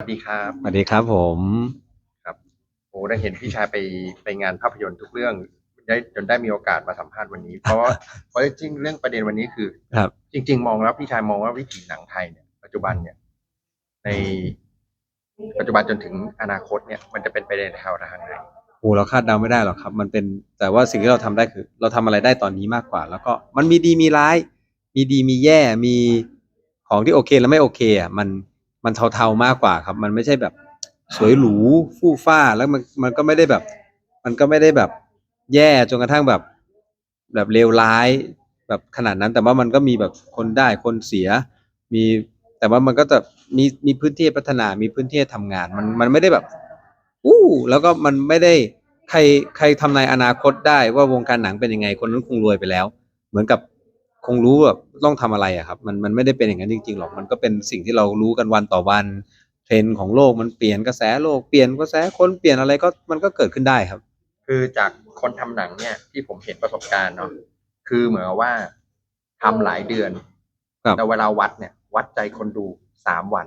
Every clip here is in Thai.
สวัสดีครับสวัสดีครับผมโอ้ได้เห็นพี่ชายไปไปงานภาพยนตร์ทุกเรื่องได้จนได้มีโอกาสมาสัมภาษณ์วันนี้ เพราะว่าเพราะจริงๆเรื่องประเด็นวันนี้คือ ครับ จริง ๆ มองแล้วพี่ชายมองว่าวิถีหนังไทยเนี่ยปัจจุบันเนี่ย ในปัจจุบันจนถึงอนาคตเนี่ย มันจะเป็นไปในแนวทางไหนโอ้เราคาดเดาไม่ได้หรอกครับ มันเป็นแต่ว่าสิ่งที่เราทำได้คือ เราทำอะไรได้ตอนนี้มากกว่า แล้วก็มันมีดีมีร้าย มีดีมีแย่มีของที่โอเคและไม่โอเคอะมัน มันเทาๆมากกว่าครับ มันไม่ใช่แบบสวยหรูฟู่ฟ้าแล้วมันมันก็ไม่ได้แบบ มันก็ไม่ได้แบบ แย่จนกระทั่งแบบ แบบเลวร้ายแบบขนาดนั้น แต่ว่ามันก็มีแบบคนได้คนเสีย มีแต่ว่ามันก็จะมีมีพื้นที่พัฒนา มีพื้นที่ทำงาน มันมันไม่ได้แบบ อู้แล้วก็มันไม่ได้ใครใครทำนายอนาคตได้ว่าวงการหนังเป็นยังไง คนนั้นคงรวยไปแล้ว เหมือนกับ คงรู้แบบต้องทำอะไรอะครับมันมันไม่ได้เป็นอย่างนั้นจริงๆหรอกมันก็เป็นสิ่งที่เรารู้กันวันต่อวันเทรนด์ของโลกมันเปลี่ยนกระแสโลกเปลี่ยนกระแสคนเปลี่ยนอะไรก็มันก็เกิดขึ้นได้ครับ คือจากคนทำหนังเนี่ยที่ผมเห็นประสบการณ์เนาะคือเหมือนกับว่าทำหลายเดือนครับแต่เวลาวัดเนี่ย วัดใจคนดูสามวัน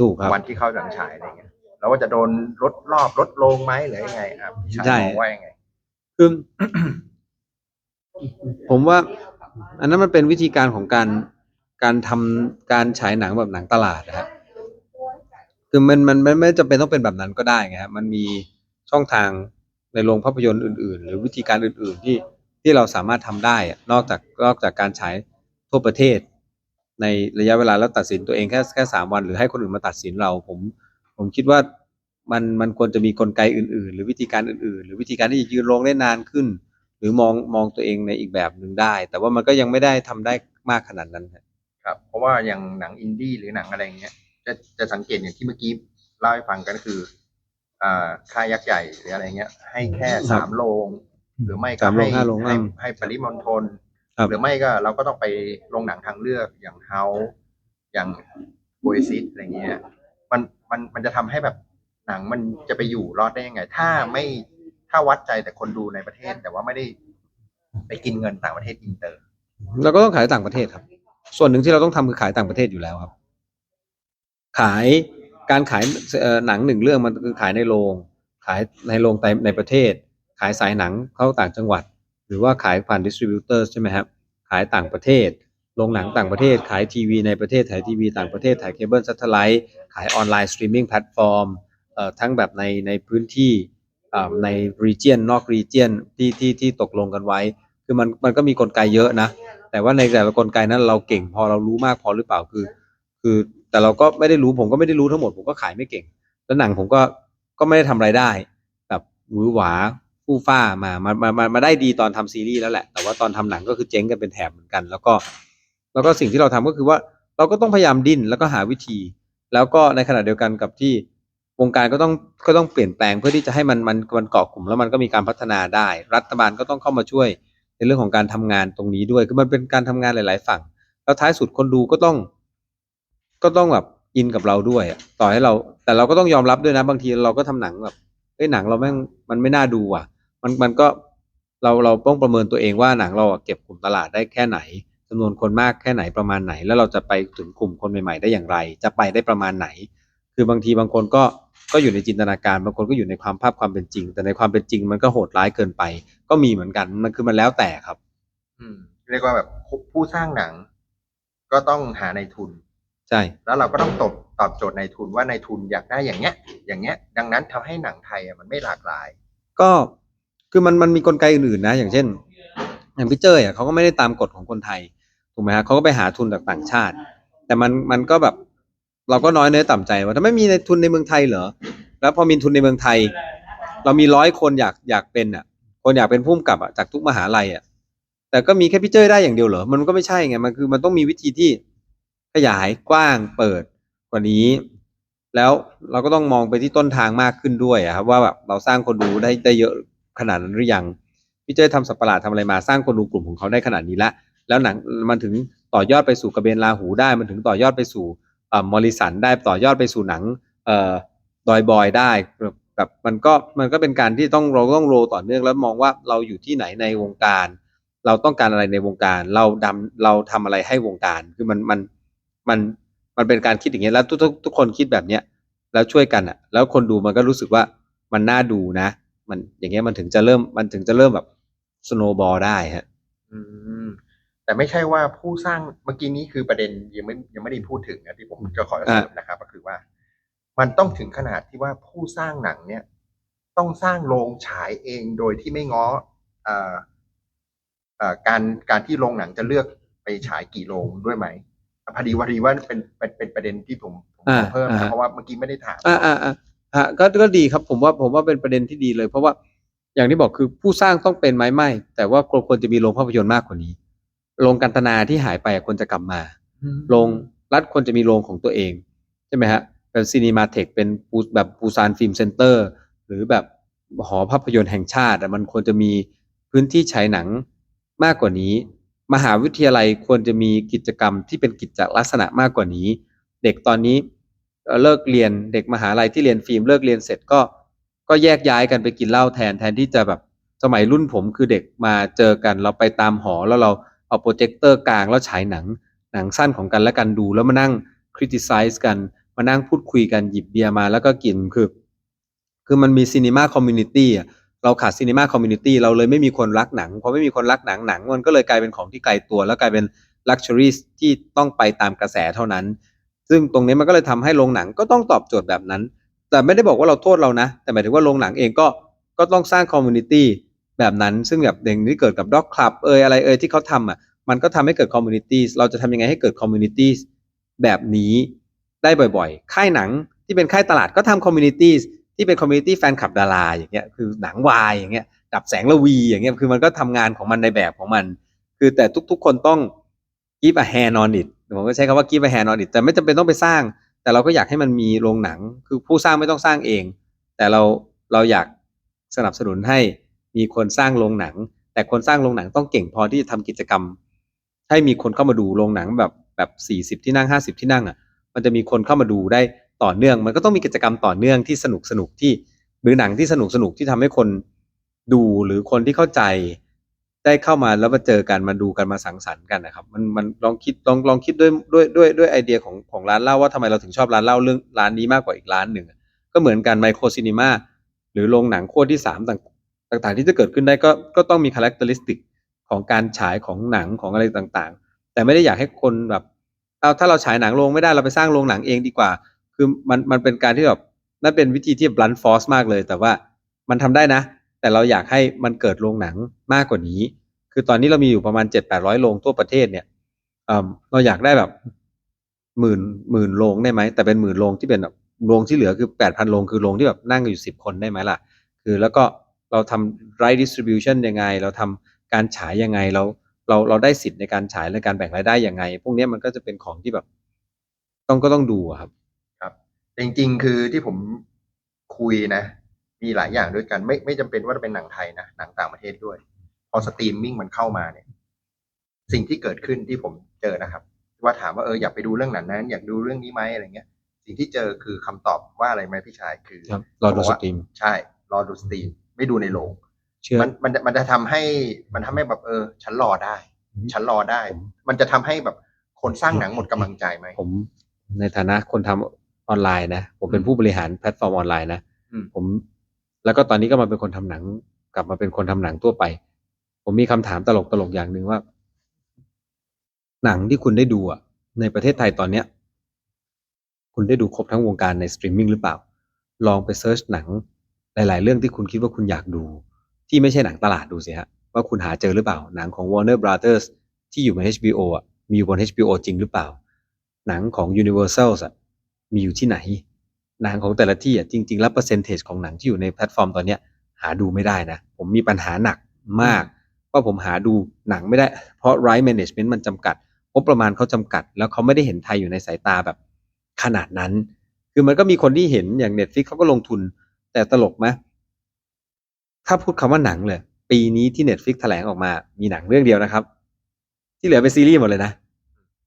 ถูกครับวันที่เข้าหนังฉายอะไรเงี้ยแล้วว่าจะโดนลดรอบลดลงไหมหรือยังไงอะพี่ชายใช่มองว่ายังไงคือผมว่า อันนั้นมันเป็นวิธีการของการการทำการฉายหนังแบบหนังตลาดนะครับคือมันมันมันไม่จำเป็นต้องเป็นแบบนั้นก็ได้ไงครับมันมีช่องทางในโรงภาพยนตร์อื่น ๆ หรือวิธีการอื่น ๆ ที่ที่เราสามารถทำได้นอกจากนอกจากการฉายทั่วประเทศ ในระยะเวลาแล้วตัดสินตัวเองแค่แค่สามวัน หรือให้คนอื่นมาตัดสินเราผม ผมคิดว่ามันมันควรจะมีกลไกอื่น ๆ หรือวิธีการอื่น ๆ หรือวิธีการที่จะยืนโรงได้นานขึ้น หรือมองมองตัวเองในอีกแบบหนึ่งได้ แต่ว่ามันก็ยังไม่ได้ทำได้มากขนาดนั้นครับครับ เพราะว่าอย่างหนังอินดี้หรือหนังอะไรเงี้ยจะจะสังเกตอย่างที่เมื่อกี้เล่าให้ฟังกันก็คืออ่าค่ายยักษ์ใหญ่หรืออะไรเงี้ย ให้แค่สามโรงหรือไม่ก็สามโรงให้ห้าโรงให้อืมให้ปริมณฑลครับหรือไม่ก็เราก็ต้องไปโรงหนังทางเลือกอย่างเฮาอย่างโบยซิสอะไรเงี้ย มันมันมันจะทำให้แบบหนังมันจะไปอยู่รอดได้ยังไง ถ้าไม่ ถ้าวัดใจแต่คนดูในประเทศ แต่ว่าไม่ได้ไปกินเงินต่างประเทศอินเตอร์ เราก็ต้องขายต่างประเทศครับ ส่วนหนึ่งที่เราต้องทำคือขายต่างประเทศอยู่แล้วครับ ขายการขายเอ่อหนังหนึ่งเรื่องมันคือขายในโรงขายในโรงในในประเทศ ขายสายหนังเข้าต่างจังหวัด หรือว่าขายผ่านดิสทริบิวเตอร์ใช่ไหมครับ ขายต่างประเทศโรงหนังต่างประเทศ ขายทีวีในประเทศถ่ายทีวีต่างประเทศถ่ายเคเบิลซัตเทไลท์ขายออนไลน์สตรีมมิ่งแพลตฟอร์มเอ่อทั้งแบบในในพื้นที่ อ่อใน region นอก region ที่ที่ที่ตกลงกันไว้ คือมันมันก็มีกลไกเยอะนะ แต่ว่าในแต่ละกลไกนั้นเราเก่งพอเรารู้มากพอหรือเปล่าคือ คือแต่เราก็ไม่ได้รู้ผมก็ไม่ได้รู้ทั้งหมดผมก็ขายไม่เก่ง แล้วหนังผมก็ก็ไม่ได้ทำรายได้แบบหวือหวาฟู่ฟ้ามามามามามาได้ดีตอนทำซีรีส์แล้วแหละ แต่ว่าตอนทำหนังก็คือเจ๊งกันเป็นแถบเหมือนกัน แล้วก็ แล้วก็สิ่งที่เราทำก็คือว่าเราก็ต้องพยายามดิ้นแล้วก็หาวิธี แล้วก็ในขณะเดียวกันกับที่ วงการก็ต้องก็ต้องเปลี่ยนแปลงเพื่อที่จะให้มันมันมันเกาะกลุ่มแล้วมันก็มีการพัฒนาได้ รัฐบาลก็ต้องเข้ามาช่วย ในเรื่องของการทำงานตรงนี้ด้วยคือมันเป็นการทำงานหลาย ๆ ฝั่ง แล้วท้ายสุดคนดูก็ต้อง ก็ต้องแบบอินกับเราด้วยต่อให้เรา แต่เราก็ต้องยอมรับด้วยนะ บางทีเราก็ทำหนังแบบเอ้ยหนังเราแม่งมันไม่น่าดูอะ มันมันก็เราเราต้องประเมินตัวเองว่าหนังเราเก็บกลุ่มตลาดได้แค่ไหนจำนวนคนมากแค่ไหนประมาณไหน แล้วเราจะไปถึงกลุ่มคนใหม่ๆ ได้อย่างไร จะไปได้ประมาณไหน คือบางทีบางคนก็ ก็อยู่ในจินตนาการบางคนก็อยู่ในความภาพความเป็นจริง แต่ในความเป็นจริงมันก็โหดร้ายเกินไป ก็มีเหมือนกันมันคือมันแล้วแต่ครับ อืม เรียกว่าแบบผู้สร้างหนัง ก็ต้องหาในทุน ใช่ แล้วเราก็ต้องตอบตอบโจทย์ในทุนว่าในทุนอยากได้อย่างเงี้ย อย่างเงี้ย ดังนั้นทำให้หนังไทยอะมันไม่หลากหลาย ก็คือมันมันมีกลไกอื่นๆนะ อย่างเช่น อย่างพี่เจ้ยอะเขาก็ไม่ได้ตามกฎของคนไทยถูกไหมฮะเขาก็ไปหาทุนจากต่างชาติ แต่มันมันก็แบบ เราก็น้อยเนื้อต่ำใจว่าถ้าไม่มีในทุนในเมืองไทยเหรอแล้วพอมีทุนในเมืองไทย เรามีร้อยคนอยากอยากเป็นอะ คนอยากเป็นผู้กำกับอะจากทุกมหาลัยอะ แต่ก็มีแค่พี่เจ้ยได้อย่างเดียวเหรอมันก็ไม่ใช่ไงมันคือมันต้องมีวิธีที่ขยายกว้างเปิดกว่านี้ แล้วเราก็ต้องมองไปที่ต้นทางมากขึ้นด้วยอะครับว่าแบบเราสร้างคนดูได้ได้เยอะขนาดนั้นหรือยังพี่เจ้ยทำสัตว์ประหลาดทำอะไรมาสร้างคนดูกลุ่มของเขาได้ขนาดนี้ละแล้วหนังมันถึงต่อยอดไปสู่กระเบนลาหูได้มันถึงต่อยอดไปสู่ มอริสันได้ต่อยอดไปสู่หนังเอ่อดอยบอยได้แบบมันก็มันก็เป็นการที่ต้องเราต้องโรต่อเนื่องแล้วมองว่าเราอยู่ที่ไหนในวงการ เราต้องการอะไรในวงการ เราดำเราทำอะไรให้วงการ คือมันมันมันมันเป็นการคิดอย่างเงี้ยแล้วทุกทุกทุกคนคิดแบบเนี้ยแล้วช่วยกันอะ แล้วคนดูมันก็รู้สึกว่ามันน่าดูนะ มันอย่างเงี้ยมันถึงจะเริ่มมันถึงจะเริ่มแบบสโนบอลได้ฮะ อืม แต่ไม่ใช่ว่าผู้สร้างเมื่อกี้นี้คือประเด็นยังไม่ยังไม่ได้พูดถึงนะที่ผมจะขอเสริมนะครับ ก็คือว่า มันต้องถึงขนาดที่ว่าผู้สร้างหนังเนี่ย ต้องสร้างโรงฉายเองโดยที่ไม่ง้ออ่าอ่าการการที่โรงหนังจะเลือกไปฉายกี่โรงด้วยไหมพอดีว่าดีว่าเป็นเป็นเป็นประเด็นที่ผมผมขอเพิ่มอ่านะอ่าเพราะว่าเมื่อกี้ไม่ได้ถามอ่าอ่าอ่าฮะก็ก็ดีครับผมว่าผมว่าเป็นประเด็นที่ดีเลย เพราะว่าอย่างที่บอกคือผู้สร้างต้องเป็นไหมไม่แต่ว่าควรควรจะมีโรงภาพยนตร์มากกว่านี้ โรงกันตนาที่หายไปอะควรจะกลับมาโรงรัฐควรจะมีโรงของตัวเองใช่ไหมฮะเป็นซีนีมาเทคเป็นปูแบบปูซานฟิล์มเซ็นเตอร์ หรือแบบหอภาพยนตร์แห่งชาติอะมันควรจะมีพื้นที่ฉายหนังมากกว่านี้ มหาวิทยาลัยควรจะมีกิจกรรมที่เป็นกิจลักษณะมากกว่านี้ เด็กตอนนี้เอ่อเลิกเรียนเด็กมหาลัยที่เรียนฟิล์มเลิกเรียนเสร็จก็ก็แยกย้ายกันไปกินเหล้าแทนแทนที่จะแบบสมัยรุ่นผมคือเด็กมาเจอกัน เราไปตามหอแล้วเรา เอาโปรเจคเตอร์กลางแล้วฉายหนัง หนังสั้นของกันและกันดู แล้วมานั่งคริติไซส์กัน มานั่งพูดคุยกันหยิบเบียร์มาแล้วก็กินคือ คือมันมีซีนีมาคอมมูนิตี้อะเราขาดซีนีมาคอมมูนิตี้เราเลยไม่มีคนรักหนังพอไม่มีคนรักหนังหนัง มันก็เลยกลายเป็นของที่ไกลตัว แล้วกลายเป็นลักชัวรี่ที่ต้องไปตามกระแสเท่านั้น ซึ่งตรงนี้มันก็เลยทำให้โรงหนังก็ต้องตอบโจทย์แบบนั้น แต่ไม่ได้บอกว่าเราโทษเรานะ แต่หมายถึงว่าโรงหนังเองก็ก็ต้องสร้างคอมมูนิตี้ แบบนั้นซึ่งแบบอย่างที่เกิดกับด็อกคลับเอยอะไรเอยที่เขาทำอะมันก็ทำให้เกิดคอมมูนิตี้เราจะทำยังไงให้เกิดคอมมูนิตี้แบบนี้ได้บ่อยๆ ค่ายหนังที่เป็นค่ายตลาดก็ทำคอมมูนิตี้ที่เป็นคอมมูนิตี้แฟนคลับดาราอย่างเงี้ยคือหนังวายอย่างเงี้ยดับแสงระวีอย่างเงี้ยคือมันก็ทำงานของมันในแบบของมัน คือแต่ทุกๆคนต้อง give a hand on it ผมก็ใช้คำว่า give a hand on it แต่ไม่จำเป็นต้องไปสร้าง แต่เราก็อยากให้มันมีโรงหนัง คือผู้สร้างไม่ต้องสร้างเอง แต่เราเราอยากสนับสนุนให้ มีคนสร้างโรงหนัง แต่คนสร้างโรงหนังต้องเก่งพอที่จะทำกิจกรรม ให้มีคนเข้ามาดูโรงหนังแบบแบบสี่สิบที่นั่งห้าสิบที่นั่งอะ มันจะมีคนเข้ามาดูได้ต่อเนื่อง มันก็ต้องมีกิจกรรมต่อเนื่องที่สนุกสนุกที่ หรือหนังที่สนุกสนุกที่ทำให้คนดูหรือคนที่เข้าใจ ได้เข้ามาแล้วมาเจอกันมาดูกันมาสังสรรค์กันนะครับ มันมันลองคิดลองลองคิดด้วยด้วยด้วยด้วยไอเดียของของร้านเล้าว่าทำไมเราถึงชอบร้านเล้าเรื่องร้านนี้มากกว่าอีกร้านหนึ่งก็เหมือนกันไมโครซีนีมาหรือโรงหนังขั้วที่สาม ต่างๆ ที่จะเกิดขึ้นได้ก็ก็ต้องมีคุณลักษณะของการฉายของหนังของอะไรต่างๆ แต่ไม่ได้อยากให้คนแบบเอาถ้าเราฉายหนังโรงไม่ได้เราไปสร้างโรงหนังเองดีกว่า คือมันมันเป็นการที่แบบนั่นเป็นวิธีที่บลันฟอสมากเลย แต่ว่ามันทำได้นะ แต่เราอยากให้มันเกิดโรงหนังมากกว่านี้ คือตอนนี้เรามีอยู่ประมาณเจ็ดแปดร้อยโรงทั่วประเทศเนี่ยเเราอยากได้แบบหมื่นหมื่นโรงได้ไหมแต่เป็นหมื่นโรงที่เป็นแบบโรงที่เหลือคือแปดพันโรงคือโรงที่แบบนั่งอยู่สิบคนได้ไหมล่ะ คือแล้วก็ เราทำ right distribution ยังไง เราทำการฉายยังไงเราเราเราได้สิทธิ์ในการฉายและการแบ่งรายได้ยังไง พวกเนี้ยมันก็จะเป็นของที่แบบ ต้องก็ต้องดูอะครับ จริง ๆ คือที่ผมคุยนะ มีหลายอย่างด้วยกันไม่ไม่จำเป็นว่าจะเป็นหนังไทยนะหนังต่างประเทศด้วย พอสตรีมมิ่งมันเข้ามาเนี่ย สิ่งที่เกิดขึ้นที่ผมเจอนะครับ ว่าถามว่าเอออยากไปดูเรื่องนั้นนั้น อยากดูเรื่องนี้ไหมอะไรเงี้ย สิ่งที่เจอคือคำตอบว่าอะไรไหมพี่ชายคือครับรอดูบกสว่าตรีมใช่ รอดูสตรีม ไม่ดูในโรงเชื่อ มันมันมันจะทำให้มันทำให้แบบเออ ฉันรอได้ อืม ฉันรอได้ผมมันจะทำให้แบบคนสร้างหนังหมดกำลังใจไหม ผมในฐานะคนทำออนไลน์นะ ผมเป็นผู้บริหารแพลตฟอร์มออนไลน์นะอืม ผมแล้วก็ตอนนี้ก็มาเป็นคนทำหนัง กลับมาเป็นคนทำหนังทั่วไป ผมมีคำถามตลกตลกๆอย่างหนึ่งว่า หนังที่คุณได้ดูอะในประเทศไทยตอนเนี้ย คุณได้ดูครบทั้งวงการในสตรีมมิ่งหรือเปล่า ลองไปเซิร์ชหนัง หลาย ๆ เรื่องที่คุณคิดว่าคุณอยากดู ที่ไม่ใช่หนังตลาดดูสิฮะว่าคุณหาเจอหรือเปล่า หนังของ Warner Brothers ที่อยู่บน HBO อะมีอยู่บน HBO จริงหรือเปล่า หนังของ Universal อะมีอยู่ที่ไหน หนังของแต่ละที่อะจริง ๆ แล้วเปอร์เซนเทจของหนังที่อยู่ในแพลตฟอร์มตอนเนี้ยหาดูไม่ได้นะ ผมมีปัญหาหนักมาก ว่าผมหาดูหนังไม่ได้ เพราะ right management มันจำกัดงบประมาณเขาจำกัด แล้วเขาไม่ได้เห็นไทยอยู่ในสายตาแบบขนาดนั้น คือมันก็มีคนที่เห็นอย่าง Netflix เขาก็ลงทุน แต่ตลกไหมถ้าพูดคำว่าหนังเลยปีนี้ที่ Netflix แถลงออกมา มีหนังเรื่องเดียวนะครับ ที่เหลือเป็นซีรีส์หมดเลยนะ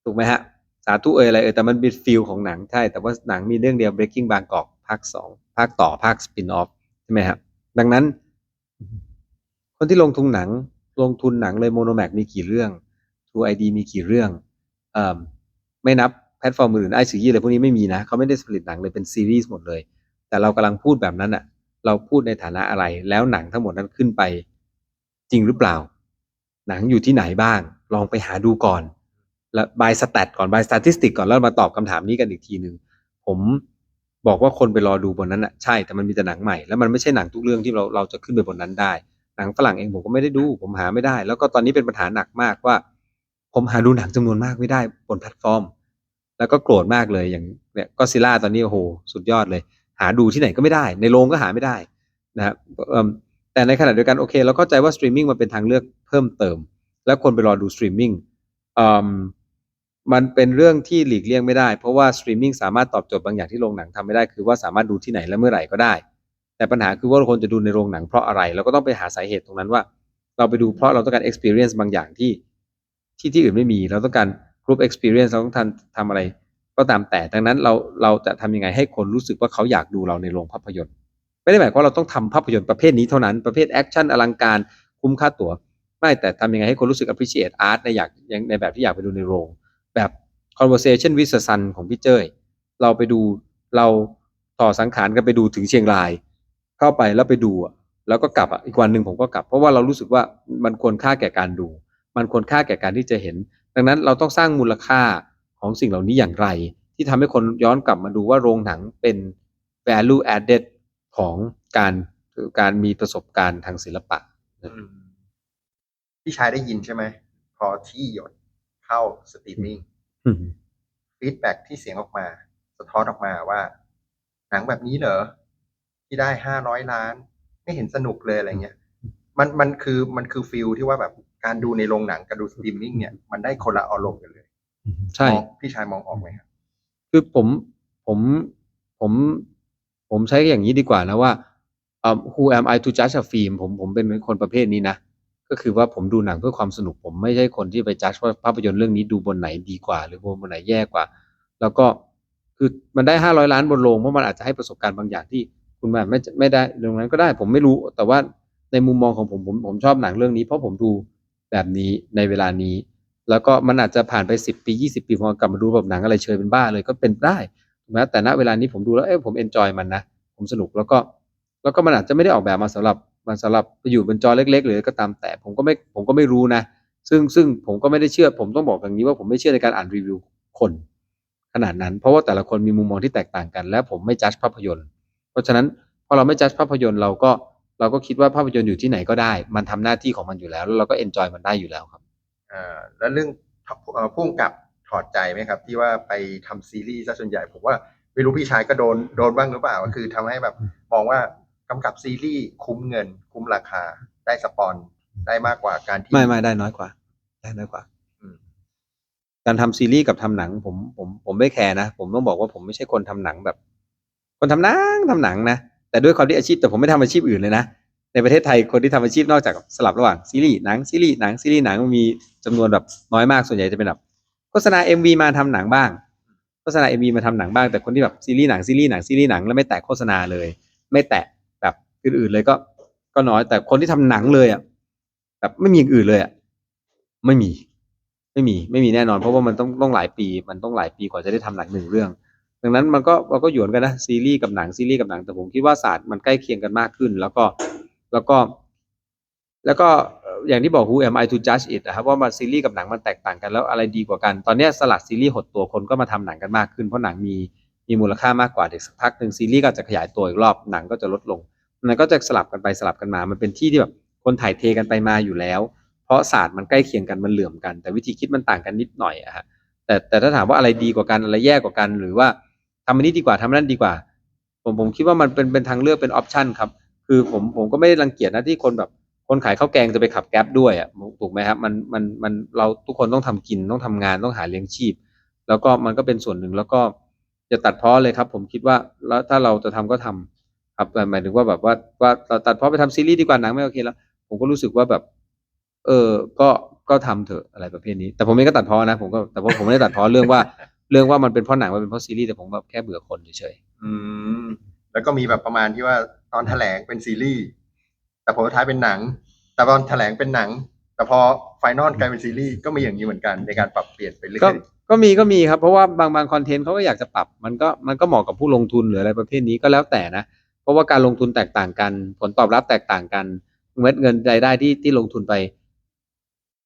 ถูกไหมฮะ สาธุเอยอะไรเอยแต่มันเป็นฟิลของหนังใช่ แต่ว่าหนังมีเรื่องเดียว Breaking Bangkok ภาคสองภาคต่อภาคสปินออฟใช่ไหมครับดังนั้น คนที่ลงทุนหนัง ลงทุนหนังเลยโมโนแมกมีกี่เรื่อง True ID มีกี่เรื่องเอ่อไม่นับแพลตฟอร์มอื่นไอซีอะไรพวกนี้ไม่มีนะเขาไม่ได้ผลิตหนังเลยเป็นซีรีส์หมดเลย แต่เรากำลังพูดแบบนั้นอะ เราพูดในฐานะอะไร แล้วหนังทั้งหมดนั้นขึ้นไป จริงหรือเปล่า หนังอยู่ที่ไหนบ้าง ลองไปหาดูก่อนแล้วบายสแตทก่อนบายสถิติก่อนแล้วมาตอบคำถามนี้กันอีกทีหนึ่งผมบอกว่าคนไปรอดูบนนั้นอะใช่แต่มันมีแต่หนังใหม่แล้วมันไม่ใช่หนังทุกเรื่องที่เราเราจะขึ้นไปบนนั้นได้ หนังฝรั่งเองผมก็ไม่ได้ดูผมหาไม่ได้ แล้วก็ตอนนี้เป็นปัญหาหนักมากว่า ผมหาดูหนังจำนวนมากไม่ได้บนแพลตฟอร์ม แล้วก็โกรธมากเลยอย่างเนี่ยก็ซิล่าตอนนี้โอ้โหสุดยอดเลย หาดูที่ไหนก็ไม่ได้ ในโรงก็หาไม่ได้นะครับแต่ในขณะเดียวกันโอเคเราเข้าใจว่าสตรีมมิ่งมันเป็นทางเลือกเพิ่มเติม แล้วคนไปรอดูสตรีมมิ่งมันเป็นเรื่องที่หลีกเลี่ยงไม่ได้ เพราะว่าสตรีมมิ่งสามารถตอบโจทย์บางอย่างที่โรงหนังทำไม่ได้คือว่าสามารถดูที่ไหนและเมื่อไหร่ก็ได้ แต่ปัญหาคือว่าคนจะดูในโรงหนังเพราะอะไร เราก็ต้องไปหาสาเหตุตรงนั้นว่า เราไปดูเพราะเราต้องการ experience บางอย่างที่ที่ที่อื่นไม่มี เราต้องการ group experience เราต้องทำทำอะไร ก็ตามแต่ดังนั้นเราเราจะทำยังไงให้คนรู้สึกว่าเขาอยากดูเราในโรงภาพยนตร์ ไม่ได้หมายความว่าเราต้องทำภาพยนตร์ประเภทนี้เท่านั้นประเภทแอคชั่นอลังการคุ้มค่าตั๋วไม่แต่ทำยังไงให้คนรู้สึก appreciate art ในอยากในแบบที่อยากไปดูในโรง แบบ conversation with the sun ของพี่เจ้ยเราไปดูเราต่อสังขารกันไปดูถึงเชียงราย เข้าไปแล้วไปดูแล้วก็กลับอะอีกวันหนึ่งผมก็กลับ เพราะว่าเรารู้สึกว่ามันควรค่าแก่การดู มันควรค่าแก่การที่จะเห็น ดังนั้นเราต้องสร้างมูลค่า ของสิ่งเหล่านี้อย่างไร ที่ทำให้คนย้อนกลับมาดูว่าโรงหนังเป็น value added ของการการมีประสบการณ์ทางศิลปะอืมพี่ชายได้ยินใช่ไหม พอที่หยดเข้าสตรีมมิ่งฟีดแบ็ที่เสียงออกมา สะท้อนออกมาว่า หนังแบบนี้เหรอ ที่ได้ห้าร้อยล้าน ไม่เห็นสนุกเลยอะไรเงี้ย มันมันคือมันคือฟิลที่ว่าแบบการดูในโรงหนังกับดูสตรีมมิ่งเนี่ยมันได้คนละอารมณ์กันเลย ใช่ มองพี่ชายมองออกไหมครับคือผมผมผม ผมใช้อย่างนี้ดีกว่านะว่าเอ่อ who am I to judge a film ผมผมเป็นคนประเภทนี้นะ ก็คือว่าผมดูหนังเพื่อความสนุก ผมไม่ใช่คนที่ไป judge ว่าภาพยนตร์เรื่องนี้ดูบนไหนดีกว่า หรือบนไหนแย่กว่า แล้วก็คือมันได้ห้าร้อยล้านบนโรงเพราะมันอาจจะให้ประสบการณ์บางอย่างที่คุณแบบไม่ไม่ได้ตรงนั้นก็ได้ ผมไม่รู้แต่ว่าในมุมมองของผมผมผมชอบหนังเรื่องนี้ เพราะผมดูแบบนี้ในเวลานี้ แล้วก็มันอาจจะผ่านไปสิบปียี่สิบปีพอกลับมาดูแบบหนังอะไรเชยเป็นบ้าเลยก็เป็นได้ถูกไหมแต่ณเวลานี้ผมดูแล้วเอ้ผมเอนจอยมันนะผมสนุกแล้วก็แล้วก็มันอาจจะไม่ได้ออกแบบมาสำหรับมาสำหรับอยู่บนจอเล็กๆหรือก็ตามแต่ผมก็ไม่ผมก็ไม่รู้นะ ซึ่งซึ่งผมก็ไม่ได้เชื่อ ผมต้องบอกอย่างนี้ว่าผมไม่เชื่อในการอ่านรีวิวคนขนาดนั้น เพราะว่าแต่ละคนมีมุมมองที่แตกต่างกัน และผมไม่จัดภาพยนตร์ เพราะฉะนั้นพอเราไม่จัดภาพยนตร์เราก็เราก็คิดว่าภาพยนตร์อยู่ที่ไหนก็ได้ มันทำหน้าที่ของมันอยู่แล้ว แล้วเราก็เอนจอยมันได้อยู่แล้วครับ แล้วเรื่องเอ่อพุ่งกับถอดใจไหมครับ ที่ว่าไปทำซีรีส์ซะส่วนใหญ่ผมว่าไม่รู้พี่ชายก็โดนโดนบ้างหรือเปล่าคือทำให้แบบมองว่ากำกับซีรีส์คุ้มเงิน คุ้มราคาได้สปอนได้มากกว่าการที่ไม่ไม่ได้น้อยกว่า ได้น้อยกว่าอืมการทำซีรีส์กับทำหนัง ผมผมผมไม่แคร์นะผมต้องบอกว่าผมไม่ใช่คนทำหนังแบบ คนทำหนังทำหนังนะแต่ด้วยความที่อาชีพแต่ผมไม่ทำอาชีพอื่นเลยนะในประเทศไทยคนที่ทำอาชีพนอกจากสลับระหว่างซีรีส์หนังซีรีส์หนังซีรีส์หนังมันมี จำนวนแบบน้อยมากส่วนใหญ่จะเป็นแบบโฆษณา MV มาทำหนังบ้างโฆษณา MV มาทำหนังบ้างแต่คนที่แบบซีรีส์หนังซีรีส์หนังซีรีส์หนังแล้วไม่แตะโฆษณาเลย ไม่แตะแบบอื่นๆเลยก็ก็น้อยแต่คนที่ทำหนังเลยอะแบบไม่มีอย่างอื่นเลยอะไม่มี ไม่มีไม่มีแน่นอน เพราะว่ามันต้องต้องหลายปีมันต้องหลายปีกว่าจะได้ทำหนังหนึ่งเรื่อง ดังนั้นมันก็เราก็หยวนกันนะซีรีส์กับหนังซีรีส์กับหนังแต่ผมคิดว่าศาสตร์มันใกล้เคียงกันมากขึ้น แล้วก็แล้วก็ แล้วก็ อย่างที่บอก who am I to judge it นะครับว่ามันซีรีส์กับหนังมันแตกต่างกันแล้วอะไรดีกว่ากัน ตอนนี้สลัดซีรีส์หดตัวคนก็มาทำหนังกันมากขึ้นเพราะหนังมีมีมูลค่ามากกว่าเด็กสักพักหนึ่งซีรีส์ก็จะขยายตัวอีกรอบหนังก็จะลดลงมันก็จะสลับกันไปสลับกันมา มันเป็นที่ที่แบบคนถ่ายเทกันไปมาอยู่แล้ว เพราะศาสตร์มันใกล้เคียงกันมันเหลื่อมกัน แต่วิธีคิดมันต่างกันนิดหน่อยอะฮะแต่แต่ถ้าถามว่าอะไรดีกว่ากันอะไรแย่กว่ากัน หรือว่าทำอันนี้ดีกว่าทำอันนั้นดีกว่า ผมผมคิดว่ามันเป็นเป็นทางเลือกเป็นออปชันครับคือผมผมก็ไม่ได้รังเกียจนะที่คนแบบ คนขายข้าวแกงจะไปขับแก๊ปด้วยอะถูกไหมครับมันมันมันเราทุกคนต้องทำกินต้องทำงานต้องหาเลี้ยงชีพ แล้วก็มันก็เป็นส่วนหนึ่งแล้วก็จะตัดเพ้อเลยครับ ผมคิดว่าแล้วถ้าเราจะทำก็ทำครับหมายถึงว่าแบบว่าว่าเราตัดเพ้อไปทำซีรีส์ดีกว่าหนังไม่โอเคแล้ว ผมก็รู้สึกว่าแบบ เออก็ก็ทำเถอะอะไรประเภทนี้ แต่ผมเองก็ตัดเพ้อนะผมก็แต่ว่าผมไม่ได้ตัดเพ้อเรื่องว่าเรื่องว่ามันเป็นเพราะหนังมันเป็นเพราะซีรีส์แต่ผมแบบแค่เบื่อคนเฉยอืมแล้วก็มีแบบประมาณที่ว่าตอนแถลงเป็นซีรีส์ แต่ผลสุดท้ายเป็นหนัง แต่ตอนแถลงเป็นหนัง แต่พอไฟนอลกลายเป็นซีรีส์ก็มีอย่างนี้เหมือนกันในการปรับเปลี่ยนไปเรื่ก็อยก็ก็มีก็มีครับ เพราะว่าบางบางคอนเทนต์เขาก็อยากจะปรับ มันก็มันก็เหมาะกับผู้ลงทุนหรืออะไรประเภทนี้ก็แล้วแต่นะ เพราะว่าการลงทุนแตกต่างกัน ผลตอบรับแตกต่างกันเม็ดเงินรายได้ที่ที่ลงทุนไป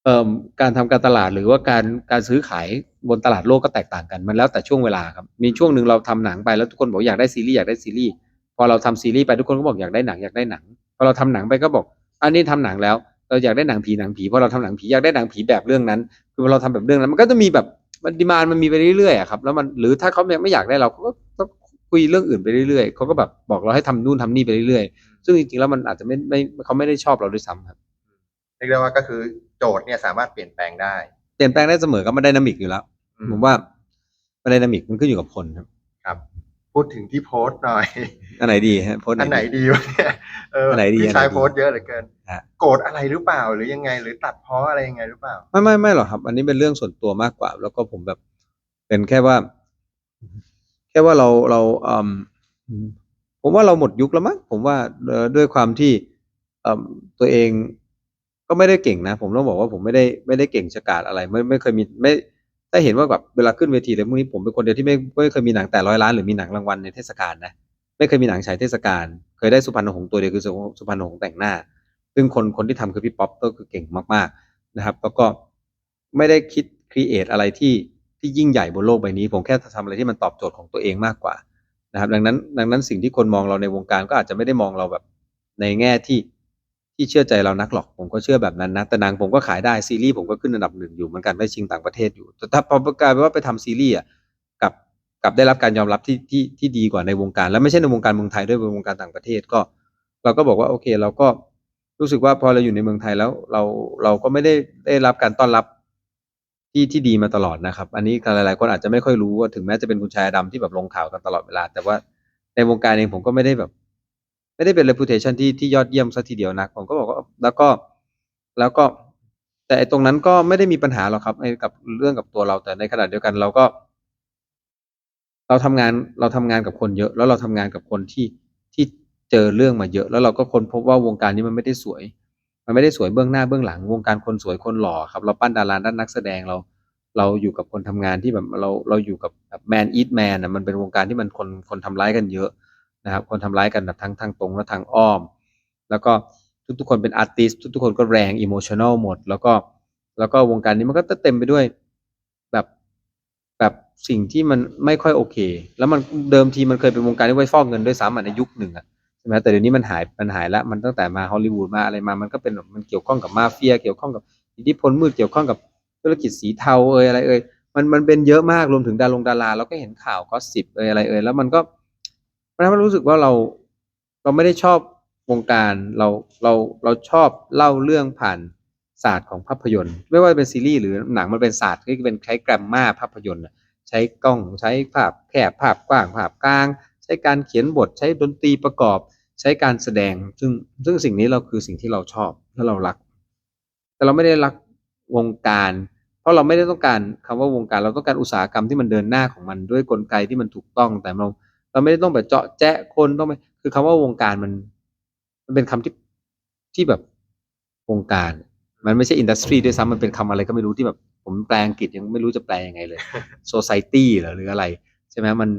เอ่อการทำการตลาดหรือว่าการการซื้อขายบนตลาดโลกก็แตกต่างกัน มันแล้วแต่ช่วงเวลาครับ มีช่วงหนึ่งเราทำหนังไปแล้วทุกคนบอกอยากได้ซีรีส์อยากได้ซีรีส์ พอเราทำซีรีส์ไปทุกคนก็บอกอยากได้หนังอยากได้หนัง พอเราทำหนังไปก็บอกอันนี้ทำหนังแล้ว เราอยากได้หนังผีหนังผีพอเราทำหนังผีอยากได้หนังผีแบบเรื่องนั้น คือพอเราทำแบบเรื่องนั้น มันก็จะมีแบบมันดีมานมันมีไปเรื่อยๆอะครับแล้วมันหรือถ้าเขาไม่ไม่อยากได้เราเขาก็ก็คุยเรื่องอื่นไปเรื่อยๆเขาก็แบบบอกเราให้ทำนู่นทำนี่ไปเรื่อยๆซึ่งจริงๆแล้วมันอาจจะไม่ไม่เขาไม่ได้ชอบเราด้วยซ้ำครับเรียกได้ว่าก็คือโจทย์เนี่ยสามารถเปลี่ยนแปลงได้ เปลี่ยนแปลงได้เสมอก็มันไดนามิกอยู่แล้วอืผมว่ามันไดนามิกมันขึ้นอยู่กับคนครับครับ พูดถึงที่โพสต์หน่อย อันไหนดีฮะโพสต์อันไหนดีวะเนี่ยเอออันไหนดีพี่ชายอันไหนดีโพสต์เยอะเหลือเกิน ฮะ โกรธอะไรหรือเปล่า หรือยังไง หรือตัดเพ้ออะไรยังไงหรือเปล่า ไม่ไม่ไม่หรอกครับ อันนี้เป็นเรื่องส่วนตัวมากกว่า แล้วก็ผมแบบ เป็นแค่ว่า แค่ว่าเราเราอืมผมว่าเราหมดยุคแล้วมั้งผมว่าเอ่อด้วยความที่เอ่อตัวเองก็ไม่ได้เก่งนะ ผมต้องบอกว่าผมไม่ได้ไม่ได้เก่งฉกาจอะไร ไม่ไม่เคยมีไม่ ถ้าเห็นว่าแบบเวลาขึ้นเวทีอะไรพวกนี้ผมเป็นคนเดียวที่ไม่ไม่เคยมีหนังแต่ร้อยล้านหรือมีหนังรางวัลในเทศกาลนะไม่เคยมีหนังฉายเทศกาลเคยได้สุพรรณหงส์ตัวเดียวคือสุพรรณหงส์แต่งหน้า ซึ่งคนคนที่ทำคือพี่ป๊อปก็คือเก่งมากๆนะครับ แล้วก็ไม่ได้คิดครีเอทอะไรที่ที่ยิ่งใหญ่บนโลกใบนี้ ผมแค่ทำอะไรที่มันตอบโจทย์ของตัวเองมากกว่านะครับ ดังนั้นดังนั้นสิ่งที่คนมองเราในวงการก็อาจจะไม่ได้มองเราแบบในแง่ที่ ที่เชื่อใจเรานักหรอกผมก็เชื่อแบบนั้นนะ แต่หนางผมก็ขายได้ซีรีส์ผมก็ขึ้นอันดับหนึ่งอยู่เหมือนกันไม่ชิงต่างประเทศอยู่ แต่ถ้าพอกลายเป็นว่าไปทำซีรีส์อะกับกับได้รับการยอมรับที่ที่ที่ดีกว่าในวงการ แล้วไม่ใช่ในวงการเมืองไทยด้วยเป็นวงการต่างประเทศก็ เราก็บอกว่าโอเค เราก็รู้สึกว่าพอเราอยู่ในเมืองไทยแล้วเราเราก็ไม่ได้ได้รับการต้อนรับที่ที่ดีมาตลอดนะครับ อันนี้หลายๆคนอาจจะไม่ค่อยรู้ว่าถึงแม้จะเป็นคุณชายดำที่แบบลงข่าวกันตลอดเวลา แต่ว่าในวงการเองผมก็ไม่ได้แบบ ไม่ได้เป็น reputation ที่ที่ยอดเยี่ยมซะทีเดียวนักผมก็บอกว่าแล้วก็แล้วก็ แต่ตรงนั้นก็ไม่ได้มีปัญหาหรอกครับกับเรื่องกับตัวเราแต่ในขณะเดียวกันเราก็ เราทำงานเราทำงานกับคนเยอะ แล้วเราทำงานกับคนที่ที่เจอเรื่องมาเยอะ แล้วเราก็ค้นพบว่าวงการนี้มันไม่ได้สวย มันไม่ได้สวยเบื้องหน้าเบื้องหลัง วงการคนสวยคนหล่อครับ เราปั้นดาราด้านนักแสดงเราเราอยู่กับคนทำงานที่แบบเราเราอยู่กับแบบแมนอีทแมนนะมันเป็นวงการที่มันคนคนทำร้ายกันเยอะ นะครับ คนทำร้ายกันแบบทั้งทางตรงและทางอ้อม แล้วก็ทุกๆคนเป็นอาร์ติสทุกๆคนก็แรงอิโมชัน a ลหมด แล้วก็แล้วก็วงการนี้มันก็เต็มไปด้วยแบบแบบสิ่งที่มันไม่ค่อยโอเค แล้วมันเดิมทีมันเคยเป็นวงการที่ไว้ฟอกเงินด้วยซ้ำอะในยุคหนึ่งอะใช่ไหมแต่เดี๋ยวนี้มันหายมันหายแล้วมันตั้งแต่มาฮอลลีวูดมาอะไรมา มันก็เป็นมันเกี่ยวข้องกับมาเฟีย เกี่ยวข้องกับอิทธิพลมืดเกี่ยวข้องกับธุรกิจสีเทาเอ่ยอะไรเอ่ยมันมันเป็นเยอะมากรวมถึงดารงดาราเราก็เห็นข่าวก็สิบเอ่ยอะไรเอ่ยแล้วมันก็ มันทำให้รู้สึกว่าเราเราไม่ได้ชอบวงการเราเราเราชอบเล่าเรื่องผ่านศาสตร์ของภาพยนตร์ ไม่ว่าจะเป็นซีรีส์หรือหนังมันเป็นศาสตร์ที่เป็นใช้แกรมมาภาพยนตร์ใช้กล้องใช้ภาพแคบภาพกว้างภาพกลาง ใช้การเขียนบท ใช้ดนตรีประกอบ ใช้การแสดง ซึ่งซึ่งสิ่งนี้เราคือสิ่งที่เราชอบและเรารัก แต่เราไม่ได้รักวงการ เพราะเราไม่ได้ต้องการคำว่าวงการ เราต้องการอุตสาหกรรมที่มันเดินหน้าของมันด้วยกลไกที่มันถูกต้องแต่เรา เราไม่ได้ต้องไปเจาะแจ๊ะคนต้องไปคือคำว่าวงการมัน มันเป็นคำที่ที่แบบวงการ มันไม่ใช่อินดัสทรีด้วยซ้ำมันเป็นคำอะไรก็ไม่รู้ที่แบบ ผมแปลอังกฤษยังไม่รู้จะแปลยังไงเลย society เหรอหรืออะไร ใช่ไหมมัน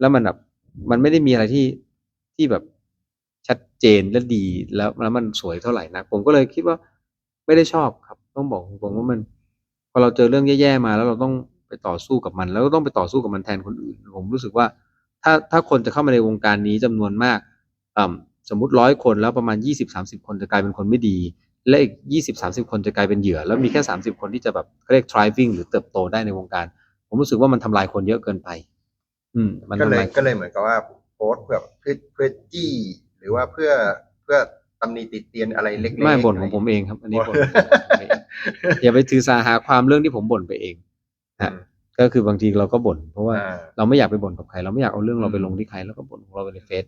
แล้วมันแบบมันไม่ได้มีอะไรที่ที่แบบชัดเจนและดีแล้วแล้วมันสวยเท่าไหร่นะผมก็เลยคิดว่าไม่ได้ชอบครับ ต้องบอกตรงๆว่ามัน พอเราเจอเรื่องแย่ๆมาแล้วเราต้องไปต่อสู้กับมัน แล้วก็ต้องไปต่อสู้กับมันแทนคนอื่น ผมรู้สึกว่า ถ้าถ้าคนจะเข้ามาในวงการนี้จำนวนมากอ่ำสมมุติร้อยคนแล้วประมาณยี่สิบสามสิบคนจะกลายเป็นคนไม่ดี และอีกยี่สิบสามสิบคนจะกลายเป็นเหยื่อ แล้วมีแค่สามสิบคนที่จะแบบเขาเรียก thriving หรือเติบโตได้ในวงการ ผมรู้สึกว่ามันทำลายคนเยอะเกินไป อืมมันก็เลยทำลายก็เลยเหมือนกับว่าโพสต์เพื่อเพื่อเพื่อจี้หรือว่าเพื่อเพื่อตำหนิติเตียนอะไรเล็กๆไม่บ่นของผมเองครับ อันนี้บ่นของผมเองอย่าไปถือสาหาความเรื่องที่ผมบ่นไปเองอืม ก็คือบางทีเราก็บ่นเพราะว่าอ่าเราไม่อยากไปบ่นกับใคร เราไม่อยากเอาเรื่องเราไปอืมลงที่ใครแล้วก็บ่นของเราไปในเฟซ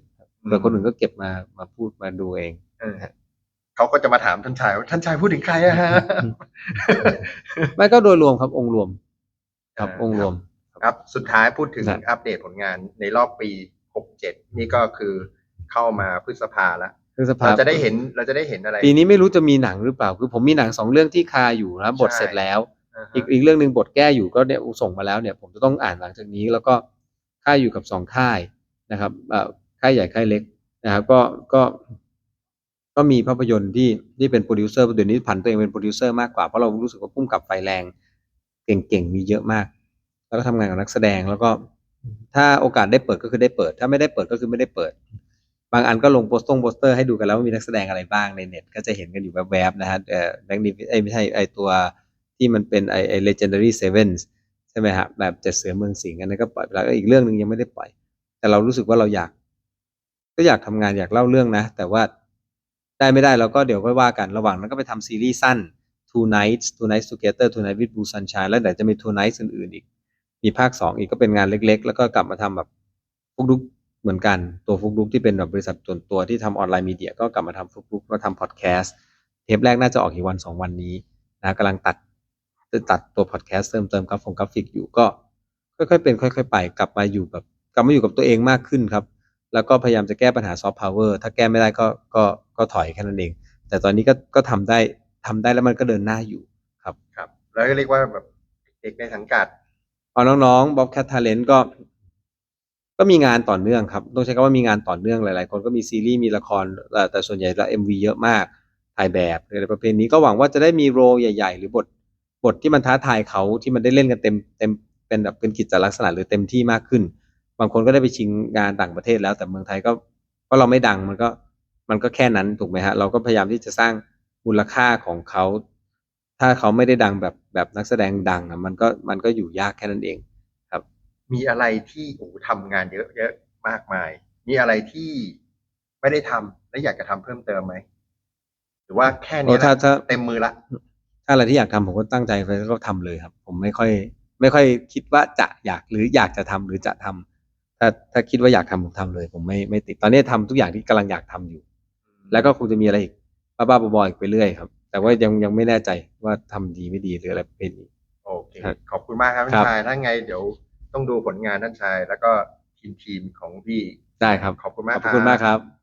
แต่คนอื่นก็เก็บมามาพูดมาดูเองเออเขาก็จะมาถามท่านชายว่าท่านชายพูดถึงใครอะฮะไม่ก็โดยรวมครับองค์รวม ครับอ่าองค์รวม ครับสุดท้ายพูดถึงครับอัปเดตผลงานในรอบปี67นี่ก็คือเข้ามาพฤษภาแล้วคือสภาเราจะได้เห็นเราจะได้เห็นอะไร ปีนี้ไม่รู้จะมีหนังหรือเปล่า คือผมมีหนังสองเรื่องที่คาอยู่นะบทใช่เสร็จแล้ว อีกอีกเรื่องหนึ่งบทแก้อยู่ก็เนี่ยส่งมาแล้วเนี่ย ผมจะต้องอ่านหลังจากนี้ แล้วก็ค่ายอยู่กับสองค่ายนะครับค่ายใหญ่ค่ายเล็กนะครับ ก็ก็ก็มีภาพยนตร์ที่ที่เป็นโปรดิวเซอร์เดี๋ยวนี้ผันตัวเองเป็นโปรดิวเซอร์มากกว่าเพราะเรารู้สึกว่าพุ่มกับไฟแรงเก่งๆมีเยอะมาก แล้วก็ทำงานกับนักแสดงแล้วก็ถ้าโอกาสได้เปิดก็คือได้เปิด ถ้าไม่ได้เปิดก็คือไม่ได้เปิด บางอันก็ลงโปสตงโปสเตอร์ให้ดูกันแล้วว่ามีนักแสดงอะไรบ้างในเน็ต ก็จะเห็นกันอยู่แวบๆนะฮะเอ่อแบงค์นิไอไม่ใช่ไอตัว ที่มันเป็นไอไอ legendary sevens ใช่ไหมฮะแบบเจ็ดเสือเมืองสิงห์อันนั้นก็ปล่อยไปแล้วก็อีกเรื่องหนึ่งยังไม่ได้ปล่อย แต่เรารู้สึกว่าเราอยาก ก็อยากทำงานอยากเล่าเรื่องนะ แต่ว่าได้ไม่ได้เราก็เดี๋ยวค่อยว่ากันระหว่างนั้นก็ไปทำซีรีส์สั้น two nights two nights together two nights with blue sunshine แล้วเดี๋ยวจะมี two nights อื่นๆอีก มีภาคสองอีกก็เป็นงานเล็ก ๆ แล้วก็กลับมาทำแบบฟุกดุกเหมือนกันตัวฟุกดุกที่เป็นแบบบริษัทส่วนตัวที่ทำออนไลน์มีเดียก็กลับมาทำฟุกดุกมาทำพอดแคสต์เทปแรกน่าจะออกอีกวันสองวันนี้นะกำลังตัด จะตัดตัวพอดแคสต์เติมเติมกราฟงกราฟิกอยู่ก็ ค่อยๆเป็นค่อยๆไป กลับมาอยู่แบบกลับมาอยู่กับตัวเองมากขึ้นครับ แล้วก็พยายามจะแก้ปัญหาซอฟต์พาวเวอร์ถ้าแก้ไม่ได้ก็ก็ก็ถอยแค่นั้นเอง แต่ตอนนี้ก็ก็ทำได้ทำได้แล้วมันก็เดินหน้าอยู่ครับแล้วก็เรียกว่าแบบเด็กในสังกัดเอาน้องๆ Bob Cat Talent ก็ก็มีงานต่อเนื่องครับ ต้องใช้คำว่ามีงานต่อเนื่องหลายๆ คนก็มีซีรีส์มีละคร แต่แต่ส่วนใหญ่แล้ว MV เยอะมาก ถ่ายแบบหรืออะไรประเภทนี้ก็หวังว่าจะได้มีโรลใหญ่ ๆ หรือบท บทที่มันท้าทายเขาที่มันได้เล่นกันเต็มเต็มเป็นแบบเป็นกิจลักษณะหรือเต็มที่มากขึ้น บางคนก็ได้ไปชิงงานต่างประเทศแล้วแต่เมืองไทยก็เพราะเราไม่ดังมันก็มันก็แค่นั้นถูกไหมฮะเราก็พยายามที่จะสร้างมูลค่าของเขา ถ้าเขาไม่ได้ดังแบบแบบนักแสดงดังอะมันก็มันก็อยู่ยากแค่นั้นเองมีอะไรที่โอ้โหทำงานเยอะเยอะมากมาย มีอะไรที่ไม่ได้ทำและอยากจะทำเพิ่มเติมไหมหรือว่าแค่โอ้นี้แหถ้าละถ้าเต็มมือละ ถ้าอะไรที่อยากทำผมก็ตั้งใจไปแล้วก็ทำเลยครับ ผมไม่ค่อย ไม่ค่อยคิดว่าจะอยากหรืออยากจะทำหรือจะทำถ้าถ้าคิดว่าอยากทำผมทำเลย ผมไม่ไม่ติดตอนนี้ทำทุกอย่างที่กำลังอยากทำอยู่ แล้วก็คงจะมีอะไรอีกบ้าๆบอๆอีกไปเรื่อยครับ แต่ว่ายังยังไม่แน่ใจว่าทำดีไม่ดีหรืออะไรประเภทนี้โอเคครับขอบคุณมากครับครัท่านบชายถ้าไงเดี๋ยวต้องดูผลงานท่านชาย แล้วก็ทีมทีมของพี่ได้ครับขอบคุณมากขอบคุณมากครับ